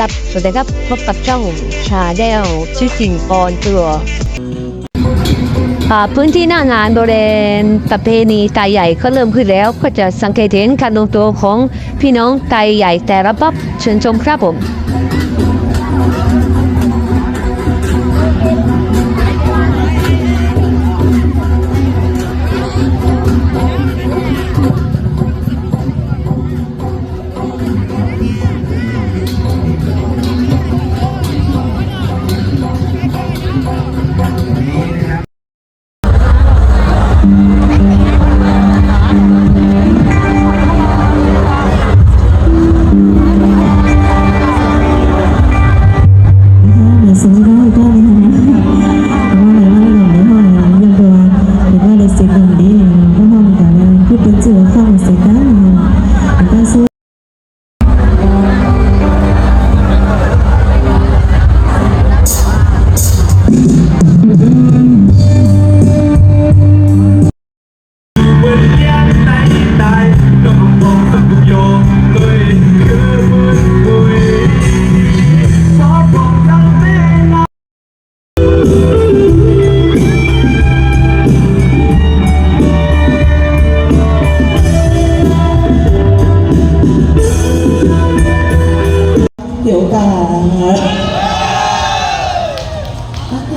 รับสวัสดีครับพบกับช่องชาแนลชื่อจริงออนตัวพื้นที่หน้างานบริเวณประเพณีไตใหญ่ก็เริ่มขึ้นแล้ว ก็จะสังเกตเห็นการรวมตัวของพี่น้องไตใหญ่แต่ละป๊อบเชิญชมครับผม บาทนะค